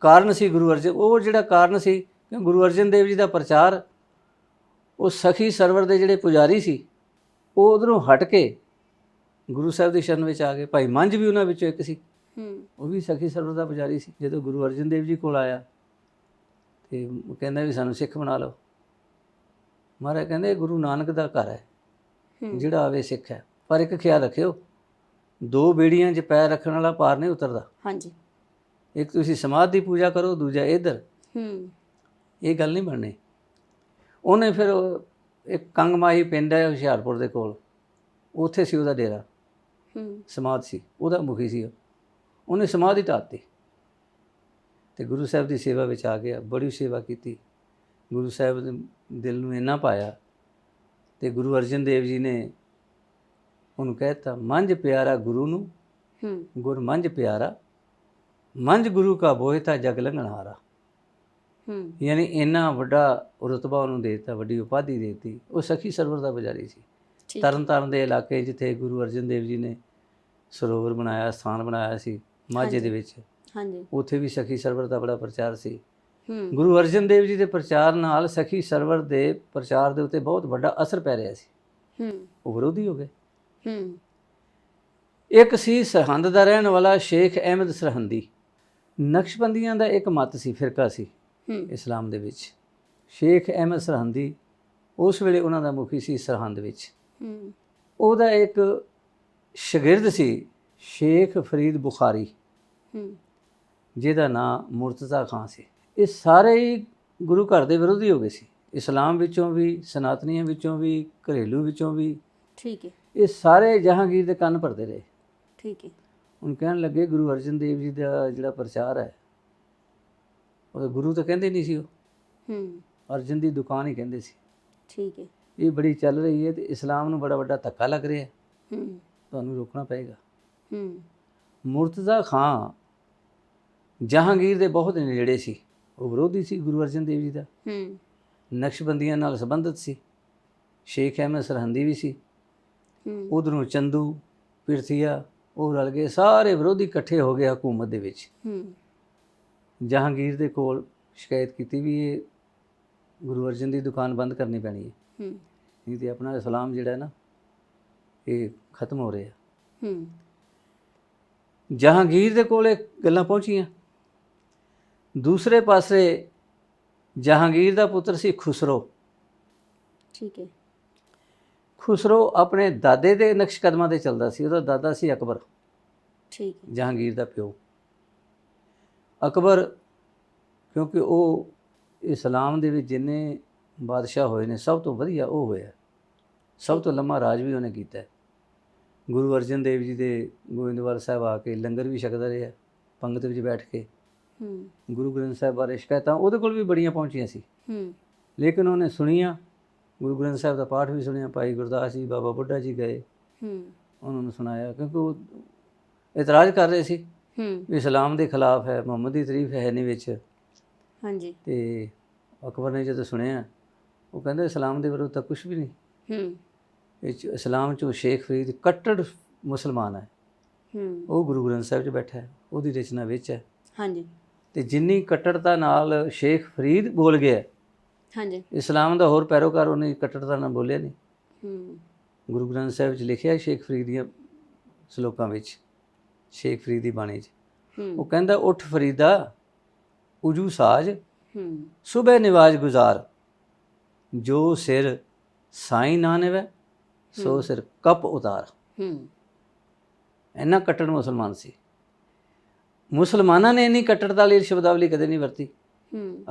ਕਾਰਨ ਸੀ ਗੁਰੂ ਅਰਜਨ ਉਹ ਜਿਹੜਾ ਕਾਰਨ ਸੀ ਕਿ ਗੁਰੂ ਅਰਜਨ ਦੇਵ ਜੀ ਦਾ ਪ੍ਰਚਾਰ ਉਹ ਸਖੀ ਸਰਵਰ ਦੇ ਜਿਹੜੇ ਪੁਜਾਰੀ ਸੀ ਉਹ ਉਧਰੋਂ ਹਟ ਕੇ ਗੁਰੂ ਸਾਹਿਬ ਦੀ ਸ਼ਰਨ ਵਿੱਚ ਆ ਗਏ। ਭਾਈ ਮੰਝ ਵੀ ਉਹਨਾਂ ਵਿੱਚੋਂ ਇੱਕ ਸੀ। ਹੂੰ। ਉਹ ਵੀ ਸਖੀ ਸਰਵਰ ਦਾ ਪੁਜਾਰੀ ਸੀ। ਜਦੋਂ ਗੁਰੂ ਅਰਜਨ ਦੇਵ ਜੀ ਕੋਲ ਆਇਆ ਤੇ ਉਹ ਕਹਿੰਦਾ ਵੀ ਸਾਨੂੰ ਸਿੱਖ ਬਣਾ ਲਓ। ਮਹਾਰਾਜ ਕਹਿੰਦੇ ਗੁਰੂ ਨਾਨਕ ਦਾ ਘਰ ਹੈ ਹੂੰ। ਜਿਹੜਾ ਆਵੇ ਸਿੱਖ ਹੈ। ਪਰ ਇੱਕ ਖਿਆਲ ਰੱਖਿਓ ਦੋ ਬੇੜੀਆਂ 'ਚ ਪੈਰ ਰੱਖਣ ਵਾਲਾ ਪਾਰ ਨਹੀਂ ਉਤਰਦਾ। ਹਾਂਜੀ। ਇੱਕ ਤੁਸੀਂ ਸਮਾਧ ਦੀ ਪੂਜਾ ਕਰੋ ਦੂਜਾ ਇੱਧਰ। ਹੂੰ। ਇਹ ਗੱਲ ਨਹੀਂ ਬਣਨੀ। ਉਹਨੇ ਫਿਰ ਇੱਕ ਕੰਗਮਾਹੀ ਪਿੰਡ ਹੈ ਹੁਸ਼ਿਆਰਪੁਰ ਦੇ ਕੋਲ। ਉੱਥੇ ਸੀ ਉਹਦਾ ਡੇਰਾ। ਹੂੰ। ਸਮਾਧ ਸੀ। ਉਹਦਾ ਮੁਖੀ ਸੀ ਉਹ। ਉਹਨੇ ਸਮਾਧ ਹੀ ਢਾਤੀ ਤੇ ਗੁਰੂ ਸਾਹਿਬ ਦੀ ਸੇਵਾ ਵਿੱਚ ਆ ਗਿਆ ਬੜੀ ਸੇਵਾ ਕੀਤੀ। ਗੁਰੂ ਸਾਹਿਬ ਦੇ ਦਿਲ ਨੂੰ ਇੰਨਾ ਪਾਇਆ। ਤੇ ਗੁਰੂ ਅਰਜਨ ਦੇਵ ਜੀ ਨੇ ਉਹਨੂੰ ਕਹਿਤਾ ਮੰਝ ਪਿਆਰਾ ਗੁਰੂ ਨੂੰ ਹੂੰ। ਗੁਰ ਮੰਝ ਪਿਆਰਾ ਮੰਝ ਗੁਰੂ ਕਾ ਬੋਹਿਤਾ ਜਗ ਲੰਘਣਹਾਰਾ ਯਾਨੀ ਇੰਨਾ ਵੱਡਾ ਰਤਬਾ ਉਹਨੂੰ ਦੇ ਦਿੱਤਾ ਵੱਡੀ ਉਪਾਧੀ ਦਿੱਤੀ। ਉਹ ਸਖੀ ਸਰਵਰ ਦਾ ਪੁਜਾਰੀ ਸੀ। ਠੀਕ। ਤਰਨ ਤਾਰਨ ਦੇ ਇਲਾਕੇ ਜਿੱਥੇ ਗੁਰੂ ਅਰਜਨ ਦੇਵ ਜੀ ਨੇ ਸਰੋਵਰ ਬਣਾਇਆ ਸਥਾਨ ਬਣਾਇਆ ਸੀ ਮਾਝੇ ਦੇ ਵਿੱਚ ਹਾਂਜੀ। ਉੱਥੇ ਵੀ ਸਖੀ ਸਰਵਰ ਦਾ ਬੜਾ ਪ੍ਰਚਾਰ ਸੀ। ਹੂੰ। ਗੁਰੂ ਅਰਜਨ ਦੇਵ ਜੀ ਦੇ ਪ੍ਰਚਾਰ ਨਾਲ ਸਖੀ ਸਰਵਰ ਦੇ ਪ੍ਰਚਾਰ ਦੇ ਉੱਤੇ ਬਹੁਤ ਵੱਡਾ ਅਸਰ ਪੈ ਰਿਹਾ ਸੀ। ਹੂੰ। ਉਹ ਵਿਰੋਧੀ ਹੋ ਗਏ। ਹੂੰ। ਇੱਕ ਸੀ ਸਰਹੰਦ ਦਾ ਰਹਿਣ ਵਾਲਾ ਸ਼ੇਖ ਅਹਿਮਦ ਸਰਹੰਦੀ। ਨਕਸ਼ਬੰਦੀਆਂ ਦਾ ਇੱਕ ਮਤ ਸੀ ਫਿਰਕਾ ਸੀ। ਇਸਲਾਮ ਦੇ ਵਿੱਚ। ਸ਼ੇਖ ਅਹਿਮਦ ਸਰਹੰਦੀ ਉਸ ਵੇਲੇ ਉਹਨਾਂ ਦਾ ਮੁਖੀ ਸੀ ਸਰਹੰਦ ਵਿੱਚ। ਹੂੰ। ਉਹਦਾ ਇੱਕ ਸ਼ਾਗਿਰਦ ਸੀ ਸ਼ੇਖ ਫਰੀਦ ਬੁਖਾਰੀ। ਹੂੰ। ਜਿਹਦਾ ਨਾਮ ਮੁਰਤਜ਼ਾ ਖਾਨ ਸੀ। ਇਹ ਸਾਰੇ ਹੀ ਗੁਰੂ ਘਰ ਦੇ ਵਿਰੋਧੀ ਹੋ ਗਏ ਸੀ। ਇਸਲਾਮ ਵਿੱਚੋਂ ਵੀ ਸਨਾਤਨੀਆਂ ਵਿੱਚੋਂ ਵੀ ਘਰੇਲੂ ਵਿੱਚੋਂ ਵੀ। ਠੀਕ ਹੈ। ਇਹ ਸਾਰੇ ਜਹਾਂਗੀਰ ਦੇ ਕੰਨ ਭਰਦੇ ਰਹੇ। ਠੀਕ ਹੈ। ਹੁਣ ਕਹਿਣ ਲੱਗੇ ਗੁਰੂ ਅਰਜਨ ਦੇਵ ਜੀ ਦਾ ਜਿਹੜਾ ਪ੍ਰਚਾਰ ਹੈ ਉਹ ਗੁਰੂ ਤਾਂ ਕਹਿੰਦੇ ਨਹੀਂ ਸੀ ਉਹ। ਹੂੰ। ਅਰਜਨ ਦੀ ਦੁਕਾਨ ਹੀ ਕਹਿੰਦੇ ਸੀ। ਠੀਕ ਹੈ। ਇਹ ਬੜੀ ਚੱਲ ਰਹੀ ਹੈ ਤੇ ਇਸਲਾਮ ਨੂੰ ਬੜਾ ਵੱਡਾ ਧੱਕਾ ਲੱਗ ਰਿਹਾ। ਹੈ ਹੂੰ। ਤੁਹਾਨੂੰ ਰੋਕਣਾ ਪਏਗਾ। ਹੂੰ। ਮੁਰਤਜ਼ਾ ਖਾਂ ਜਹਾਂਗੀਰ ਦੇ ਬਹੁਤ ਨੇੜੇ ਸੀ। ਉਹ ਵਿਰੋਧੀ ਸੀ ਗੁਰੂ ਅਰਜਨ ਦੇਵ ਜੀ ਦਾ। ਹੂੰ। ਨਕਸ਼ਬੰਦੀਆਂ ਨਾਲ ਸੰਬੰਧਿਤ ਸੀ। ਸ਼ੇਖ ਅਹਿਮਦ ਸਰਹੰਦੀ ਵੀ ਸੀ। ਹੂੰ। ਉਧਰੋਂ ਚੰਦੂ ਪਿਰਥੀਆ ਉਹ ਰਲ ਗਏ। ਸਾਰੇ ਵਿਰੋਧੀ ਇਕੱਠੇ ਹੋ ਗਏ ਹਕੂਮਤ ਦੇ ਵਿੱਚ। ਹੂੰ। ਜਹਾਂਗੀਰ ਦੇ ਕੋਲ ਸ਼ਿਕਾਇਤ ਕੀਤੀ ਵੀ ਇਹ ਗੁਰੂ ਅਰਜਨ ਦੀ ਦੁਕਾਨ ਬੰਦ ਕਰਨੀ ਪੈਣੀ ਹੈ। ਹੂੰ। ਨਹੀਂ ਤੇ ਆਪਣਾ ਇਸਲਾਮ ਜਿਹੜਾ ਹੈ ਨਾ ਇਹ ਖਤਮ ਹੋ ਰਿਹਾ। ਹੂੰ। ਜਹਾਂਗੀਰ ਦੇ ਕੋਲ ਇਹ ਗੱਲਾਂ ਪਹੁੰਚੀਆਂ। ਦੂਸਰੇ ਪਾਸੇ ਜਹਾਂਗੀਰ ਦਾ ਪੁੱਤਰ ਸੀ ਖੁਸਰੋ। ਠੀਕ ਹੈ। ਖੁਸਰੋ ਆਪਣੇ ਦਾਦੇ ਦੇ ਨਕਸ਼ ਕਦਮਾਂ ਤੇ ਚੱਲਦਾ ਸੀ ਉਹਦਾ ਦਾਦਾ ਸੀ ਅਕਬਰ। ਠੀਕ ਹੈ। ਜਹਾਂਗੀਰ ਦਾ ਪਿਓ। ਅਕਬਰ ਕਿਉਂਕਿ ਉਹ ਇਸਲਾਮ ਦੇ ਵਿੱਚ ਜਿੰਨੇ ਬਾਦਸ਼ਾਹ ਹੋਏ ਨੇ ਸਭ ਤੋਂ ਵਧੀਆ ਉਹ ਹੋਇਆ। ਸਭ ਤੋਂ ਲੰਮਾ ਰਾਜ ਵੀ ਉਹਨੇ ਕੀਤਾ। ਗੁਰੂ ਅਰਜਨ ਦੇਵ ਜੀ ਦੇ ਗੋਇੰਦਵਾਲ ਸਾਹਿਬ ਆ ਕੇ ਲੰਗਰ ਵੀ ਛਕਦਾ ਰਿਹਾ ਪੰਗਤ ਵਿੱਚ ਬੈਠ ਕੇ। ਹੂੰ। ਗੁਰੂ ਗ੍ਰੰਥ ਸਾਹਿਬ ਬਾਰੇ ਸ਼ਿਕਾਇਤਾਂ ਉਹਦੇ ਕੋਲ ਵੀ ਬੜੀਆਂ ਪਹੁੰਚੀਆਂ ਸੀ। ਹੂੰ। ਲੇਕਿਨ ਉਹਨੇ ਸੁਣੀਆਂ ਗੁਰੂ ਗ੍ਰੰਥ ਸਾਹਿਬ ਦਾ ਪਾਠ ਵੀ ਸੁਣਿਆ ਭਾਈ ਗੁਰਦਾਸ ਜੀ ਬਾਬਾ ਬੁੱਢਾ ਜੀ ਗਏ। ਹੂੰ। ਉਹਨਾਂ ਨੂੰ ਸੁਣਾਇਆ ਕਿਉਂਕਿ ਉਹ ਇਤਰਾਜ਼ ਕਰ ਰਹੇ ਸੀ। ਹੂੰ। ਇਸਲਾਮ ਦੇ ਖਿਲਾਫ ਹੈ ਮੁਹੰਮਦ ਦੀ ਤਾਰੀਫ ਹੈ ਨਹੀਂ ਵਿੱਚ। ਹਾਂਜੀ। ਤੇ ਅਕਬਰ ਨੇ ਜਦੋਂ ਸੁਣਿਆ ਉਹ ਕਹਿੰਦਾ ਇਸਲਾਮ ਦੇ ਵਿਰੁੱਧ ਤਾਂ ਕੁਝ ਵੀ ਨਹੀਂ। ਹੂੰ। ਇਹ ਇਸਲਾਮ ਚੋਂ ਸ਼ੇਖ ਫਰੀਦ ਕੱਟੜ ਮੁਸਲਮਾਨ ਹੈ। ਹੂੰ। ਉਹ ਗੁਰੂ ਗ੍ਰੰਥ ਸਾਹਿਬ 'ਚ ਬੈਠਾ ਹੈ ਉਹਦੀ ਰਚਨਾ ਵਿੱਚ ਹੈ। ਹਾਂਜੀ। ਤੇ ਜਿੰਨੀ ਕੱਟੜਤਾ ਨਾਲ ਸ਼ੇਖ ਫਰੀਦ ਬੋਲ ਗਿਆ ਹਾਂਜੀ। ਇਸਲਾਮ ਦਾ ਹੋਰ ਪੈਰੋਕਾਰ ਉਹਨੇ ਕੱਟੜਤਾ ਨਾਲ ਬੋਲਿਆ ਨਹੀਂ। ਹੂੰ। ਗੁਰੂ ਗ੍ਰੰਥ ਸਾਹਿਬ 'ਚ ਲਿਖਿਆ ਸ਼ੇਖ ਫਰੀਦ ਦੀਆਂ ਸ਼ਲੋਕਾਂ ਵਿੱਚ। ਸ਼ੇਖ ਫਰੀਦ ਦੀ ਬਾਣੀ 'ਚ। ਉਹ ਕਹਿੰਦਾ ਉੱਠ ਫਰੀਦਾ ਉਜੂ ਸਾਜ ਸੁਬਹ ਨਿਵਾਜ ਗੁਜ਼ਾਰ। ਜੋ ਸਿਰ ਸਾਈਂ ਨਾ ਨਵੇ ਸੋ ਸਿਰ ਕਪ ਉਤਾਰ। ਇੰਨਾ ਕੱਟੜ ਮੁਸਲਮਾਨ ਸੀ। ਮੁਸਲਮਾਨਾਂ ਨੇ ਇੰਨੀ ਕੱਟੜਤਾ ਲਈ ਸ਼ਬਦਾਵਲੀ ਕਦੇ ਨਹੀਂ ਵਰਤੀ।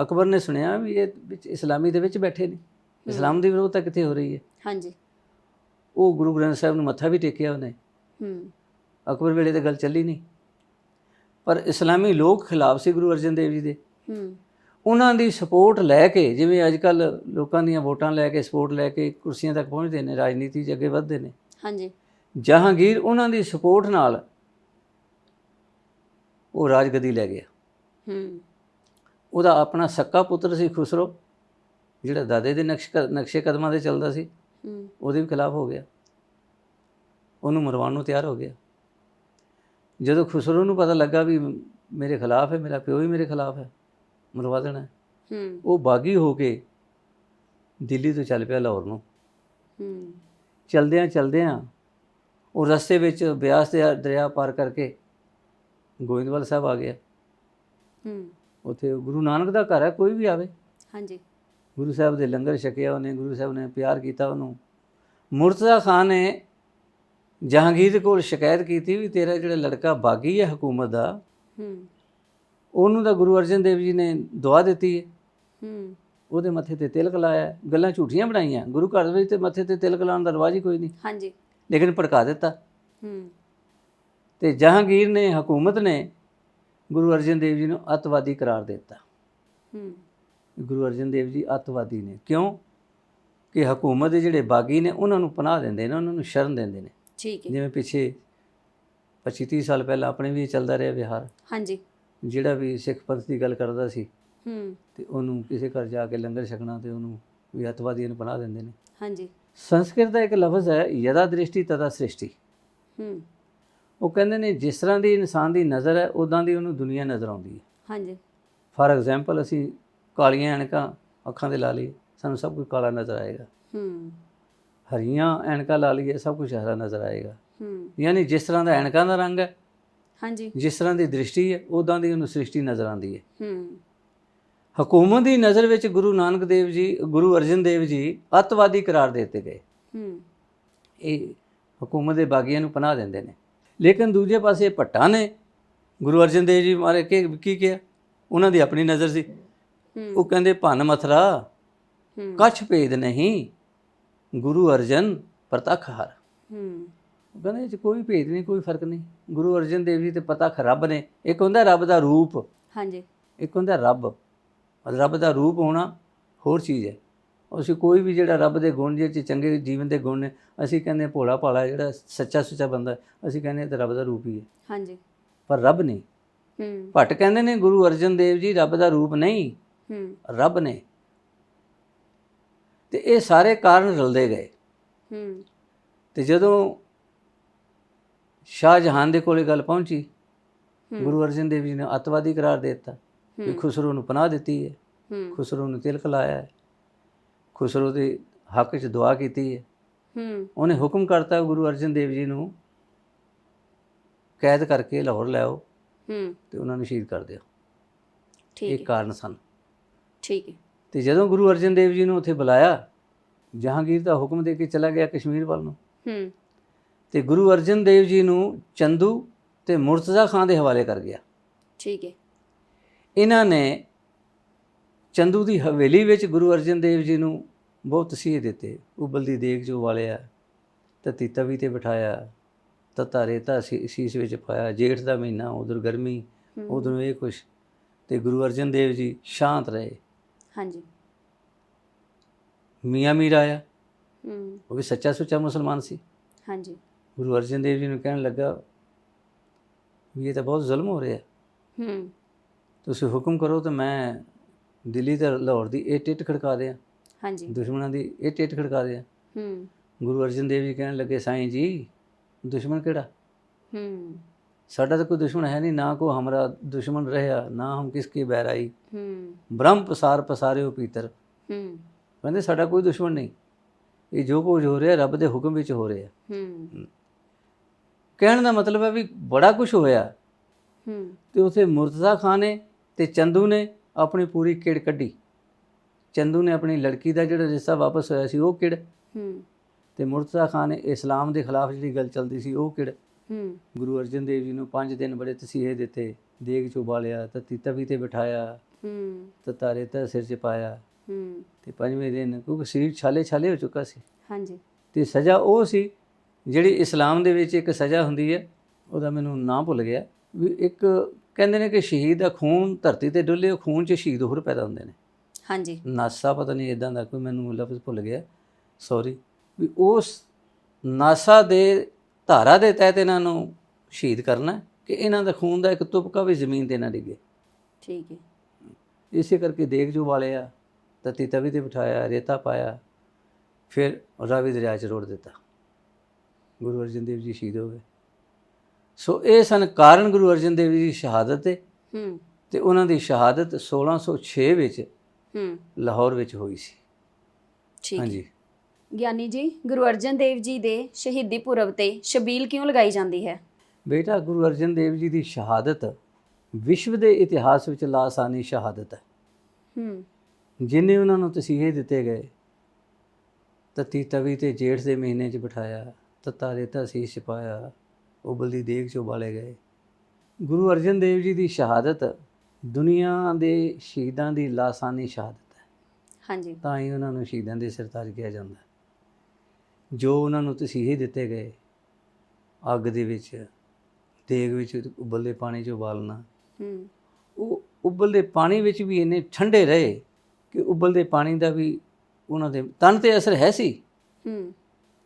ਅਕਬਰ ਨੇ ਸੁਣਿਆ ਵੀ ਇਹ ਵਿੱਚ ਇਸਲਾਮੀ ਦੇ ਵਿੱਚ ਬੈਠੇ ਨੇ। ਇਸਲਾਮ ਦੀ ਵਿਰੋਧਤਾ ਕਿੱਥੇ ਹੋ ਰਹੀ ਹੈ? ਹਾਂਜੀ। ਉਹ ਗੁਰੂ ਗ੍ਰੰਥ ਸਾਹਿਬ ਨੂੰ ਮੱਥਾ ਵੀ ਟੇਕਿਆ ਉਹਨੇ। ਹੂੰ। ਅਕਬਰ ਵੇਲੇ ਤੇ ਗੱਲ ਚੱਲੀ ਨਹੀਂ। ਪਰ ਇਸਲਾਮੀ ਲੋਕ ਖਿਲਾਫ ਸੀ ਗੁਰੂ ਅਰਜਨ ਦੇਵ ਜੀ ਦੇ। ਹੂੰ। ਉਹਨਾਂ ਦੀ ਸਪੋਰਟ ਲੈ ਕੇ ਜਿਵੇਂ ਅੱਜ ਕੱਲ ਲੋਕਾਂ ਦੀਆਂ ਵੋਟਾਂ ਲੈ ਕੇ ਸਪੋਰਟ ਲੈ ਕੇ ਕੁਰਸੀਆਂ ਤੱਕ ਪਹੁੰਚਦੇ ਨੇ ਰਾਜਨੀਤੀ 'ਚ ਅੱਗੇ ਵੱਧਦੇ ਨੇ। ਹਾਂਜੀ। ਜਹਾਂਗੀਰ ਉਹਨਾਂ ਦੀ ਸਪੋਰਟ ਨਾਲ ਉਹ ਰਾਜਗਦੀ ਲੈ ਗਿਆ। ਹੂੰ। ਉਹਦਾ ਆਪਣਾ ਸੱਕਾ ਪੁੱਤਰ ਸੀ ਖੁਸਰੋ ਜਿਹੜਾ ਦਾਦੇ ਦੇ ਨਕਸ਼ ਨਕਸ਼ੇ ਕਦਮਾਂ ਤੇ ਚੱਲਦਾ ਸੀ। ਹੂੰ। ਉਹਦੇ ਵੀ ਖਿਲਾਫ ਹੋ ਗਿਆ। ਉਹਨੂੰ ਮਰਵਾਉਣ ਨੂੰ ਤਿਆਰ ਹੋ ਗਿਆ। ਜਦੋਂ ਖੁਸਰੋ ਨੂੰ ਪਤਾ ਲੱਗਾ ਵੀ ਮੇਰੇ ਖਿਲਾਫ ਹੈ ਮੇਰਾ ਪਿਓ ਹੀ ਮੇਰੇ ਖਿਲਾਫ ਹੈ ਮਰਵਾ ਦੇਣਾ ਹੈ, ਹੂੰ। ਉਹ ਬਾਗੀ ਹੋ ਕੇ ਦਿੱਲੀ ਤੋਂ ਚੱਲ ਪਿਆ ਲਾਹੌਰ ਨੂੰ। ਹੂੰ। ਚਲਦਿਆਂ ਚਲਦਿਆਂ ਉਹ ਰਸਤੇ ਵਿੱਚ ਬਿਆਸ ਦੇ ਦਰਿਆ ਪਾਰ ਕਰਕੇ ਗੋਇੰਦਵਾਲ ਸਾਹਿਬ ਆ ਗਿਆ। ਹੂੰ। ਉੱਥੇ ਗੁਰੂ ਨਾਨਕ ਦਾ ਘਰ ਹੈ ਕੋਈ ਵੀ ਆਵੇ। ਹਾਂਜੀ। ਗੁਰੂ ਸਾਹਿਬ ਦੇ ਲੰਗਰ ਛਕਿਆ ਉਹਨੇ ਗੁਰੂ ਸਾਹਿਬ ਨੇ ਪਿਆਰ ਕੀਤਾ ਉਹਨੂੰ। ਮੁਰਤਜ਼ਾ ਖਾਨ ਨੇ ਜਹਾਂਗੀਰ ਦੇ ਕੋਲ ਸ਼ਿਕਾਇਤ ਕੀਤੀ ਵੀ ਤੇਰਾ ਜਿਹੜਾ ਲੜਕਾ ਬਾਗੀ ਹੈ ਹਕੂਮਤ ਦਾ ਹੂੰ। ਉਹਨੂੰ ਤਾਂ ਗੁਰੂ ਅਰਜਨ ਦੇਵ ਜੀ ਨੇ ਦੁਆ ਦਿੱਤੀ ਹੈ। ਹੂੰ। ਉਹਦੇ ਮੱਥੇ ਤੇ ਤਿਲਕ ਲਾਇਆ। ਗੱਲਾਂ ਝੂਠੀਆਂ ਬਣਾਈਆਂ। ਗੁਰੂ ਘਰ ਵਿੱਚ ਤੇ ਮੱਥੇ ਤੇ ਤਿਲਕ ਲਾਉਣ ਦਾ ਰਿਵਾਜ ਹੀ ਕੋਈ ਨਹੀਂ। ਹਾਂਜੀ। ਲੇਕਿਨ ਭੜਕਾ ਦਿੱਤਾ। ਹੂੰ। ਤੇ ਜਹਾਂਗੀਰ ਨੇ ਹਕੂਮਤ ਨੇ ਗੁਰੂ ਅਰਜਨ ਦੇਵ ਜੀ ਨੂੰ ਅੱਤਵਾਦੀ ਕਰਾਰ ਦੇ ਦਿੱਤਾ। ਹੂੰ। ਗੁਰੂ ਅਰਜਨ ਦੇਵ ਜੀ ਅੱਤਵਾਦੀ ਨੇ। ਕਿਉਂ? ਕਿ ਹਕੂਮਤ ਦੇ ਜਿਹੜੇ ਬਾਗੀ ਨੇ ਉਹਨਾਂ ਨੂੰ ਪਨਾਹ ਦਿੰਦੇ ਨੇ ਉਹਨਾਂ ਨੂੰ ਸ਼ਰਨ ਦਿੰਦੇ ਨੇ। ਠੀਕ ਹੈ। ਜਿਵੇਂ ਪਿੱਛੇ 25 30 ਸਾਲ ਪਹਿਲਾਂ ਆਪਣੇ ਵੀ ਚੱਲਦਾ ਰਿਹਾ ਵਿਹਾਰ। ਹਾਂਜੀ। ਜਿਹੜਾ ਵੀ ਸਿੱਖ ਪੰਥ ਦੀ ਗੱਲ ਕਰਦਾ ਸੀ ਹੂੰ। ਤੇ ਉਹਨੂੰ ਕਿਸੇ ਘਰ ਜਾ ਕੇ ਲੰਗਰ ਛਕਣਾ ਤੇ ਉਹਨੂੰ ਵੀ ਅੱਤਵਾਦੀਆਂ ਨੂੰ ਪਨਾਹ ਦਿੰਦੇ ਨੇ। ਹਾਂਜੀ। ਸੰਸਕ੍ਰਿਤ ਦਾ ਇੱਕ ਲਫ਼ਜ਼ ਹੈ ਯਦਾ ਦ੍ਰਿਸ਼ਟੀ ਤਦਾ ਸ੍ਰਿਸ਼ਟੀ। ਹੂੰ। ਉਹ ਕਹਿੰਦੇ ਨੇ ਜਿਸ ਤਰ੍ਹਾਂ ਦੀ ਇਨਸਾਨ ਦੀ ਨਜ਼ਰ ਹੈ ਉਦਾਂ ਦੀ ਉਹਨੂੰ ਦੁਨੀਆ ਨਜ਼ਰ ਆਉਂਦੀ ਹੈ। ਹਾਂਜੀ। ਫਾਰ ਐਗਜ਼ਾਮਪਲ ਅਸੀਂ ਕਾਲੀਆਂ ਐਨਕਾਂ ਅੱਖਾਂ ਤੇ ਲਾ ਲਈਏ ਸਾਨੂੰ ਸਭ ਕੁਝ ਕਾਲਾ ਨਜ਼ਰ ਆਏਗਾ। ਹੂੰ। ਹਰੀਆਂ ਐਨਕਾਂ ਲਾ ਲਈਏ ਸਭ ਕੁਝ ਹਰਾ ਨਜ਼ਰ ਆਏਗਾ। ਹੂੰ। ਯਾਨੀ ਜਿਸ ਤਰ੍ਹਾਂ ਦਾ ਐਨਕਾਂ ਦਾ ਰੰਗ ਹੈ ਹਾਂਜੀ। ਜਿਸ ਤਰ੍ਹਾਂ ਦੀ ਦ੍ਰਿਸ਼ਟੀ ਹੈ ਉਦਾਂ ਦੀ ਉਹਨੂੰ ਸ੍ਰਿਸ਼ਟੀ ਨਜ਼ਰ ਆਉਂਦੀ ਹੈ। ਹੂੰ। ਹਕੂਮਤ ਦੀ ਨਜ਼ਰ ਵਿੱਚ ਗੁਰੂ ਨਾਨਕ ਦੇਵ ਜੀ ਗੁਰੂ ਅਰਜਨ ਦੇਵ ਜੀ ਅੱਤਵਾਦੀ ਕਰਾਰ ਦੇ ਦਿੱਤੇ ਗਏ। ਹੂੰ। ਇਹ ਹਕੂਮਤ ਦੇ ਬਾਗੀਆਂ ਨੂੰ ਪਨਾਹ ਦਿੰਦੇ ਨੇ। ਲੇਕਿਨ ਦੂਜੇ ਪਾਸੇ ਭੱਟਾਂ ਨੇ। ਗੁਰੂ ਅਰਜਨ ਦੇਵ ਜੀ ਮਾਰੇ ਕੀ ਕੀ ਕਿਹਾ? ਉਹਨਾਂ ਦੀ ਆਪਣੀ ਨਜ਼ਰ ਸੀ। ਉਹ ਕਹਿੰਦੇ ਭਨ ਮਥਰਾ ਕਛ ਭੇਦ ਨਹੀਂ। ਗੁਰੂ ਅਰਜਨ ਪ੍ਰਤੱਖ ਹਰ। ਹੂੰ। ਕਹਿੰਦੇ ਇਹ 'ਚ ਕੋਈ ਭੇਦ ਨਹੀਂ ਕੋਈ ਫ਼ਰਕ ਨਹੀਂ। ਗੁਰੂ ਅਰਜਨ ਦੇਵ ਜੀ ਤੇ ਪ੍ਰਤੱਖ ਰੱਬ ਨੇ। ਇੱਕ ਹੁੰਦਾ ਰੱਬ ਦਾ ਰੂਪ। ਹਾਂਜੀ। ਇੱਕ ਹੁੰਦਾ ਰੱਬ। ਰੱਬ ਦਾ ਰੂਪ ਹੋਣਾ ਹੋਰ ਚੀਜ਼ ਹੈ। ਅਸੀਂ ਕੋਈ ਵੀ ਜਿਹੜਾ ਰੱਬ ਦੇ ਗੁਣ ਜਿਹੇ 'ਚ ਚੰਗੇ ਜੀਵਨ ਦੇ ਗੁਣ ਨੇ ਅਸੀਂ ਕਹਿੰਦੇ ਭੋਲਾ ਭਾਲਾ ਜਿਹੜਾ ਸੱਚਾ ਸੁੱਚਾ ਬੰਦਾ ਅਸੀਂ ਕਹਿੰਦੇ ਇਹ ਤਾਂ ਰੱਬ ਦਾ ਰੂਪ ਹੀ ਹੈ। ਹਾਂਜੀ। ਪਰ ਰੱਬ ਨਹੀਂ। ਹੂੰ। ਭੱਟ ਕਹਿੰਦੇ ਨੇ ਗੁਰੂ ਅਰਜਨ ਦੇਵ ਜੀ ਰੱਬ ਦਾ ਰੂਪ ਨਹੀਂ। ਹੂੰ। ਰੱਬ ਨੇ। ਤੇ ਇਹ ਸਾਰੇ ਕਾਰਨ ਰਲਦੇ ਗਏ। ਹੂੰ। ਤੇ ਜਦੋਂ ਸ਼ਾਹਜਹਾਨ ਦੇ ਕੋਲੇ ਗੱਲ ਪਹੁੰਚੀ ਗੁਰੂ ਅਰਜਨ ਦੇਵ ਜੀ ਨੇ ਅੱਤਵਾਦੀ ਕਰਾਰ ਦੇ ਦਿੱਤਾ ਹੂੰ। ਖੁਸਰੋ ਨੂੰ ਪਨਾਹ ਦਿੱਤੀ ਹੈ ਖੁਸਰੋ ਨੂੰ ਤਿਲਕ ਲਾਇਆ ਹੈ ਖੁਸਰੋ ਦੇ ਹੱਕ 'ਚ ਦੁਆ ਕੀਤੀ ਹੈ। ਹੂੰ। ਉਹਨੇ ਹੁਕਮ ਕਰਤਾ ਗੁਰੂ ਅਰਜਨ ਦੇਵ ਜੀ ਨੂੰ ਕੈਦ ਕਰਕੇ ਲਾਹੌਰ ਲੈ ਆਓ ਹੂੰ। ਤੇ ਉਹਨਾਂ ਨੂੰ ਸ਼ਹੀਦ ਕਰ ਦਿਓ। ਠੀਕ ਇਹ ਕਾਰਨ ਸਨ। ਠੀਕ ਹੈ। ਤੇ ਜਦੋਂ ਗੁਰੂ ਅਰਜਨ ਦੇਵ ਜੀ ਨੂੰ ਉੱਥੇ ਬੁਲਾਇਆ ਜਹਾਂਗੀਰ ਦਾ ਹੁਕਮ ਦੇ ਕੇ ਚਲਾ ਗਿਆ ਕਸ਼ਮੀਰ ਵੱਲ ਨੂੰ। ਹੂੰ। ਤੇ ਗੁਰੂ ਅਰਜਨ ਦੇਵ ਜੀ ਨੂੰ ਚੰਦੂ ਤੇ ਮੁਰਤਜ਼ਾ ਖਾਨ ਦੇ ਹਵਾਲੇ ਕਰ ਗਿਆ। ਠੀਕ ਹੈ। ਇਹਨਾਂ ਨੇ ਚੰਦੂ ਦੀ ਹਵੇਲੀ ਵਿੱਚ ਗੁਰੂ ਅਰਜਨ ਦੇਵ ਜੀ ਨੂੰ ਬਹੁਤ ਤਸੀਹੇ ਦਿੱਤੇ। ਉਬਲਦੀ ਦੇਗ ਜੋ ਵਾਲਿਆ ਤਤੀ ਤਵੀ ਤੇ ਬਿਠਾਇਆ ਤਤਾ ਰੇਤਾ ਸੀਸ ਵਿੱਚ ਪਾਇਆ ਜੇਠ ਦਾ ਮਹੀਨਾ ਉਧਰ ਗਰਮੀ ਉਧਰ ਇਹ ਕੁਛ। ਤੇ ਗੁਰੂ ਅਰਜਨ ਦੇਵ ਜੀ ਸ਼ਾਂਤ ਰਹੇ। ਹਾਂਜੀ। ਮੀਆਂ ਮੀਰ ਆਇਆ। ਹੂੰ। ਉਹ ਵੀ ਸੱਚਾ ਸੁੱਚਾ ਮੁਸਲਮਾਨ ਸੀ। ਹਾਂਜੀ। ਗੁਰੂ ਅਰਜਨ ਦੇਵ ਜੀ ਨੂੰ ਕਹਿਣ ਲੱਗਾ ਵੀ ਇਹ ਤਾਂ ਬਹੁਤ ਜ਼ੁਲਮ ਹੋ ਰਿਹਾ। ਹੂੰ। ਤੁਸੀਂ ਹੁਕਮ ਕਰੋ ਤਾਂ ਮੈਂ ਦਿੱਲੀ ਤੇ ਲਾਹੌਰ ਦੀ ਇਹ ਟਿੱਟ ਖੜਕਾ ਦਿਆਂ। ਹਾਂਜੀ। ਦੁਸ਼ਮਣਾਂ ਦੀ ਇਹ ਟਿੱਟ ਖੜਕਾ ਦਿਆਂ। ਹੂੰ। ਗੁਰੂ ਅਰਜਨ ਦੇਵ ਜੀ ਕਹਿਣ ਲੱਗੇ ਸਾਈਂ ਜੀ ਦੁਸ਼ਮਣ ਕਿਹੜਾ? ਹੂੰ। ਸਾਡਾ ਤਾਂ ਕੋਈ ਦੁਸ਼ਮਣ ਹੈ ਨਹੀਂ ਨਾ ਕੋ ਹਮਾਰਾ ਦੁਸ਼ਮਣ ਰਹਿਆ ਨਾ ਹਮ ਕਿਸ ਕੀ ਬਹਿਰਾਈ। ਹੂੰ। ਬ੍ਰਹਮ ਪਸਾਰ ਪਸਾਰਿਓ ਪੀਤਰ। ਹੂੰ। ਕਹਿੰਦੇ ਸਾਡਾ ਕੋਈ ਦੁਸ਼ਮਣ ਨਹੀਂ। ਇਹ ਜੋ ਕੁਝ ਹੋ ਰਿਹਾ ਰੱਬ ਦੇ ਹੁਕਮ ਵਿੱਚ ਹੋ ਰਿਹਾ। ਹੂੰ। ਕਹਿਣ ਦਾ ਮਤਲਬ ਹੈ ਵੀ ਬੜਾ ਕੁਝ ਹੋਇਆ। ਹੂੰ। ਤੇ ਉਥੇ ਮੁਰਤਜ਼ਾ ਖਾਨ ਨੇ ਤੇ ਚੰਦੂ ਨੇ ਆਪਣੀ ਪੂਰੀ ਕਿੜ ਕੱਢੀ। ਚੰਦੂ ਨੇ ਆਪਣੀ ਲੜਕੀ ਦਾ ਜਿਹੜਾ ਰਿਸ਼ਤਾ ਵਾਪਸ ਹੋਇਆ ਸੀ ਉਹ ਕਿੜ। ਹੂੰ। ਤੇ ਮੁਰਤਜ਼ਾ ਖਾਨ ਨੇ ਇਸਲਾਮ ਦੇ ਖਿਲਾਫ ਜਿਹੜੀ ਗੱਲ ਚੱਲਦੀ ਸੀ ਉਹ ਕਿੜ। ਹੂੰ। ਗੁਰੂ ਅਰਜਨ ਦੇਵ ਜੀ ਨੂੰ 5 ਦਿਨ ਬੜੇ ਤਸੀਹੇ ਦਿੱਤੇ ਦੇਗ ਚ ਉਬਾਲਿਆ ਤਤੀ ਤਵੀ ਤੇ ਬਿਠਾਇਆ ਹੂੰ। ਤਤਾਰੇ ਤਾਂ ਸਿਰ ਚ ਪਾਇਆ। ਹੂੰ। ਤੇ ਪੰਜਵੇਂ ਦਿਨ ਕਿਉਂਕਿ ਸਰੀਰ ਛਾਲੇ ਛਾਲੇ ਹੋ ਚੁੱਕਾ ਸੀ। ਹਾਂਜੀ। ਤੇ ਸਜ਼ਾ ਉਹ ਸੀ ਜਿਹੜੀ ਇਸਲਾਮ ਦੇ ਵਿੱਚ ਇੱਕ ਸਜ਼ਾ ਹੁੰਦੀ ਹੈ ਉਹਦਾ ਮੈਨੂੰ ਨਾਂ ਭੁੱਲ ਗਿਆ। ਵੀ ਇੱਕ ਕਹਿੰਦੇ ਨੇ ਕਿ ਸ਼ਹੀਦ ਦਾ ਖੂਨ ਧਰਤੀ ਤੇ ਡੁੱਲੇ ਖੂਨ 'ਚ ਸ਼ਹੀਦ ਹੋਰ ਪੈਦਾ ਹੁੰਦੇ ਨੇ। ਹਾਂਜੀ। ਨਾਸਾ ਪਤਾ ਨਹੀਂ ਇਦਾਂ ਦਾ ਕੋਈ ਮੈਨੂੰ ਲਫ਼ਜ਼ ਭੁੱਲ ਗਿਆ। ਸੌਰੀ ਵੀ ਉਸ ਨਾਸਾ ਦੇ ਧਾਰਾ ਦੇ ਤਹਿਤ ਇਹਨਾਂ ਨੂੰ ਸ਼ਹੀਦ ਕਰਨਾ ਕਿ ਇਹਨਾਂ ਦਾ ਖੂਨ ਦਾ ਇੱਕ ਤੁਪਕਾ ਵੀ ਜ਼ਮੀਨ ਤੇ ਨਾ ਡਿੱਗੇ। ਠੀਕ ਹੈ। ਇਸੇ ਕਰਕੇ ਦੇਖ ਜੋ ਵਾਲਿਆ ਤਤੀ ਤਵੀ ਤੇ ਬਿਠਾਇਆ ਰੇਤਾ ਪਾਇਆ ਫਿਰ ਰਾਵੀ ਦਰਿਆ 'ਚ ਰੋੜ ਦਿੱਤਾ। ਗੁਰੂ ਅਰਜਨ ਦੇਵ ਜੀ ਸ਼ਹੀਦ ਹੋ ਗਏ। ਸੋ ਇਹ ਸਨ ਕਾਰਨ ਗੁਰੂ ਅਰਜਨ ਦੇਵ ਜੀ ਦੀ ਸ਼ਹਾਦਤ ਦੇ ਹੂੰ। ਤੇ ਉਹਨਾਂ ਦੀ ਸ਼ਹਾਦਤ 1606 ਵਿੱਚ ਹੂੰ। ਲਾਹੌਰ ਵਿੱਚ ਹੋਈ ਸੀ। ਠੀਕ ਹਾਂਜੀ। ਗਿਆਨੀ ਜੀ ਗੁਰੂ ਅਰਜਨ ਦੇਵ ਜੀ ਦੇ ਸ਼ਹੀਦੀ ਪੁਰਬ ਤੇ ਸ਼ਬੀਲ ਕਿਉਂ ਲਗਾਈ ਜਾਂਦੀ ਹੈ? ਬੇਟਾ ਗੁਰੂ ਅਰਜਨ ਦੇਵ ਜੀ ਦੀ ਸ਼ਹਾਦਤ ਵਿਸ਼ਵ ਦੇ ਇਤਿਹਾਸ ਵਿੱਚ ਲਾਸਾਨੀ ਸ਼ਹਾਦਤ ਹੈ। ਹੂੰ। ਜਿਨੇ ਉਹਨਾਂ ਨੂੰ ਤਸੀਹੇ ਦਿੱਤੇ ਗਏ ਤਤੀ ਤਵੀ ਤੇ ਜੇਠ ਦੇ ਮਹੀਨੇ 'ਚ ਬਿਠਾਇਆ ਤਤਾ ਰੇਤਾ ਸੀਸ ਛਪਾਇਆ ਉਬਲਦੀ ਦੇਗ 'ਚ ਉਬਾਲੇ ਗਏ। ਗੁਰੂ ਅਰਜਨ ਦੇਵ ਜੀ ਦੀ ਸ਼ਹਾਦਤ ਦੁਨੀਆ ਦੇ ਸ਼ਹੀਦਾਂ ਦੀ ਲਾਸਾਨੀ ਸ਼ਹਾਦਤ ਹੈ। ਹਾਂਜੀ। ਤਾਂ ਹੀ ਉਹਨਾਂ ਨੂੰ ਸ਼ਹੀਦਾਂ ਦੇ ਸਰਤਾਜ ਕਿਹਾ ਜਾਂਦਾ ਹੈ। ਜੋ ਉਹਨਾਂ ਨੂੰ ਤਸੀਹੇ ਦਿੱਤੇ ਗਏ ਅੱਗ ਦੇ ਵਿੱਚ ਦੇਗ ਵਿੱਚ ਉਬਲਦੇ ਪਾਣੀ 'ਚ ਉਬਾਲਣਾ। ਹੂੰ। ਉਹ ਉਬਲਦੇ ਪਾਣੀ ਵਿੱਚ ਵੀ ਇੰਨੇ ਠੰਡੇ ਰਹੇ ਕਿ ਉਬਲਦੇ ਪਾਣੀ ਦਾ ਵੀ ਉਹਨਾਂ ਦੇ ਤਨ ਤੇ ਅਸਰ ਹੈ ਸੀ। ਹੂੰ।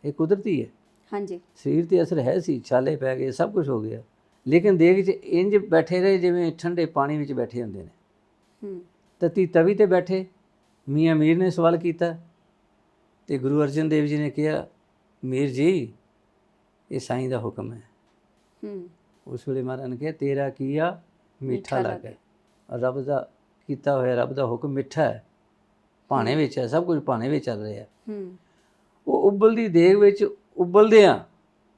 ਇਹ ਕੁਦਰਤੀ ਹੈ। ਹਾਂਜੀ। ਸਰੀਰ ਤੇ ਅਸਰ ਹੈ ਸੀ ਛਾਲੇ ਪੈ ਗਏ ਸਭ ਕੁਝ ਹੋ ਗਿਆ। ਲੇਕਿਨ ਦੇਗ 'ਚ ਇੰਜ ਬੈਠੇ ਰਹੇ ਜਿਵੇਂ ਠੰਡੇ ਪਾਣੀ ਵਿੱਚ ਬੈਠੇ ਹੁੰਦੇ ਨੇ। ਹੂੰ। ਤਤੀ ਤਵੀ ਤੇ ਬੈਠੇ। ਮੀਆਂ ਮੀਰ ਨੇ ਸਵਾਲ ਕੀਤਾ ਤੇ ਗੁਰੂ ਅਰਜਨ ਦੇਵ ਜੀ ਨੇ ਕਿਹਾ ਮੀਰ ਜੀ ਇਹ ਸਾਈਂ ਦਾ ਹੁਕਮ ਹੈ। ਹੂੰ। ਉਸ ਵੇਲੇ ਮਹਾਰਾਜ ਨੇ ਕਿਹਾ ਤੇਰਾ ਕੀਆ ਮਿੱਠਾ ਲੱਗਾ ਰੱਬ ਦਾ ਕੀਤਾ ਹੋਇਆ ਰੱਬ ਦਾ ਹੁਕਮ ਮਿੱਠਾ ਹੈ। ਭਾਣੇ ਵਿੱਚ ਹੈ ਸਭ ਕੁਝ ਭਾਣੇ ਵਿੱਚ ਚੱਲ ਰਿਹਾ ਹੂੰ। ਉਹ ਉਬਲਦੀ ਦੇਗ ਵਿੱਚ ਉਬਲਦਿਆਂ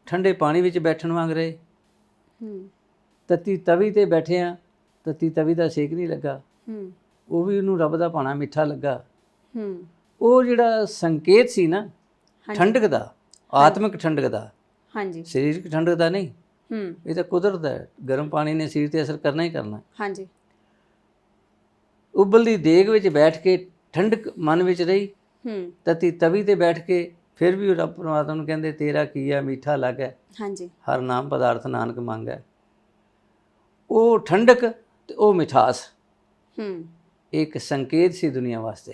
ਠੰਡੇ ਪਾਣੀ ਵਿੱਚ ਬੈਠਣ ਵਾਂਗ ਰਹੇ। ਹੂੰ। ਤਤੀ ਤਵੀ ਤੇ ਬੈਠੇ ਆ ਤਤੀ ਤਵੀ ਦਾ ਸੇਕ ਨਹੀਂ ਲੱਗਾ। ਹੂੰ। ਉਹ ਵੀ ਉਹਨੂੰ ਰੱਬ ਦਾ ਭਾਣਾ ਮਿੱਠਾ ਲੱਗਾ। ਹੂੰ। ਉਹ ਜਿਹੜਾ ਸੰਕੇਤ ਸੀ ਨਾ। ਠੰਡਕ ਦਾ ਆਤਮਿਕ ਠੰਡਕ ਦਾ। ਹਾਂਜੀ। ਸਰੀਰਕ ਠੰਡਕ ਦਾ ਨਹੀਂ। ਹੂੰ। ਇਹ ਤਾਂ ਕੁਦਰਤ ਹੈ। ਗਰਮ ਪਾਣੀ ਨੇ ਸਰੀਰ ਤੇ ਅਸਰ ਕਰਨਾ ਹੀ ਕਰਨਾ। ਹਾਂਜੀ। ਉਬਲਦੀ ਦੇਗ ਵਿੱਚ ਬੈਠ ਕੇ ਠੰਡਕ ਮਨ ਵਿੱਚ ਰਹੀ। ਹੂੰ। ਤਤੀ ਤਵੀ ਤੇ ਬੈਠ ਕੇ ਫਿਰ ਵੀ ਉਹ ਰੱਬ ਪਰਮਾਤਮਾ ਨੂੰ ਕਹਿੰਦੇ ਤੇਰਾ ਕੀਆ ਮਿੱਠਾ ਲੱਗਾ ਹਾਂਜੀ। ਹਰ ਨਾਮ ਪਦਾਰਥ ਨਾਨਕ ਮੰਗੈ ਉਹ ਠੰਡਕ ਤੇ ਉਹ ਮਿਠਾਸ। ਹੂੰ। ਇੱਕ ਸੰਕੇਤ ਸੀ ਦੁਨੀਆ ਵਾਸਤੇ।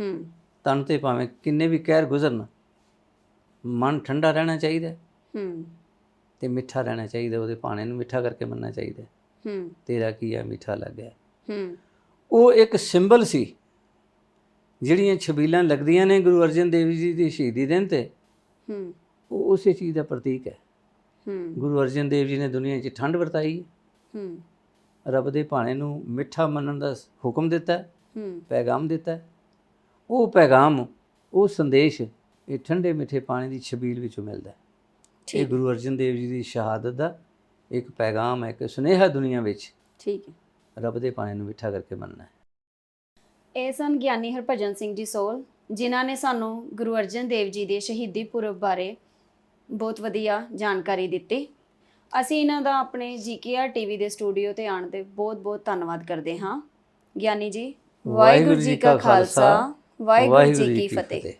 ਹੂੰ। ਤਨ ਤੇ ਭਾਵੇਂ ਕਿੰਨੇ ਵੀ ਕਹਿਰ ਗੁਜ਼ਰਨ ਮਨ ਠੰਡਾ ਰਹਿਣਾ ਚਾਹੀਦਾ ਹੈ। ਹੂੰ। ਤੇ ਮਿੱਠਾ ਰਹਿਣਾ ਚਾਹੀਦਾ ਉਹਦੇ ਪਾਣੇ ਨੂੰ ਮਿੱਠਾ ਕਰਕੇ ਮੰਨਣਾ ਚਾਹੀਦਾ ਹੈ। ਹੂੰ। ਤੇਰਾ ਕੀਆ ਮਿੱਠਾ ਲੱਗਿਆ ਹੂੰ। ਉਹ ਇੱਕ ਸਿੰਬਲ ਸੀ ਜਿਹੜੀਆਂ ਛਬੀਲਾਂ ਲੱਗਦੀਆਂ ਨੇ ਗੁਰੂ ਅਰਜਨ ਦੇਵ ਜੀ ਦੀ ਸ਼ਹੀਦੀ ਦਿਨ ਤੇ। ਹੂੰ। ਉਹ ਉਸੇ ਚੀਜ਼ ਦਾ ਪ੍ਰਤੀਕ ਹੈ। ਹੂੰ। ਗੁਰੂ ਅਰਜਨ ਦੇਵ ਜੀ ਨੇ ਦੁਨੀਆ 'ਚ ਠੰਡ ਵਰਤਾਈ। ਹੈ, ਹੂੰ ਰੱਬ ਦੇ ਭਾਣੇ ਨੂੰ ਮਿੱਠਾ ਮੰਨਣ ਦਾ ਹੁਕਮ ਦਿੱਤਾ। ਹੈ, ਹੂੰ ਪੈਗਾਮ ਦਿੱਤਾ। ਹੈ। ਉਹ ਪੈਗਾਮ ਉਹ ਸੰਦੇਸ਼ ਇਹ ਠੰਡੇ ਮਿੱਠੇ ਪਾਣੀ ਦੀ ਛਬੀਲ ਵਿੱਚੋਂ ਮਿਲਦਾ ਹੈ। ਇਹ ਗੁਰੂ ਅਰਜਨ ਦੇਵ ਜੀ ਦੀ ਸ਼ਹਾਦਤ ਦਾ ਇੱਕ ਪੈਗਾਮ ਹੈ ਇੱਕ ਸੁਨੇਹਾ ਦੁਨੀਆ ਵਿੱਚ। ਠੀਕ ਹੈ। ਰੱਬ ਦੇ ਪਾਣੀ ਨੂੰ ਮਿੱਠਾ ਕਰਕੇ ਮੰਨਣਾ ਹੈ। ਇਹ ਸਨ ਗਿਆਨੀ ਹਰਭਜਨ ਸਿੰਘ ਜੀ ਸੋਲ ਜਿਨ੍ਹਾਂ ਨੇ ਸਾਨੂੰ ਗੁਰੂ ਅਰਜਨ ਦੇਵ ਜੀ ਦੇ ਸ਼ਹੀਦੀ ਪੁਰਬ ਬਾਰੇ ਬਹੁਤ ਵਧੀਆ ਜਾਣਕਾਰੀ ਦਿੱਤੀ। ਅਸੀਂ ਇਹਨਾਂ ਦਾ ਆਪਣੇ ਜੀਕੇਆਰ ਟੀਵੀ ਦੇ ਸਟੂਡੀਓ ਤੇ ਆਉਣ ਤੇ ਬਹੁਤ-ਬਹੁਤ ਧੰਨਵਾਦ ਕਰਦੇ ਹਾਂ। ਗਿਆਨੀ ਜੀ ਵਾਹਿਗੁਰੂ ਜੀ ਕਾ ਖਾਲਸਾ। ਵਾਹਿਗੁਰੂ ਜੀ ਕੀ ਫਤਿਹ।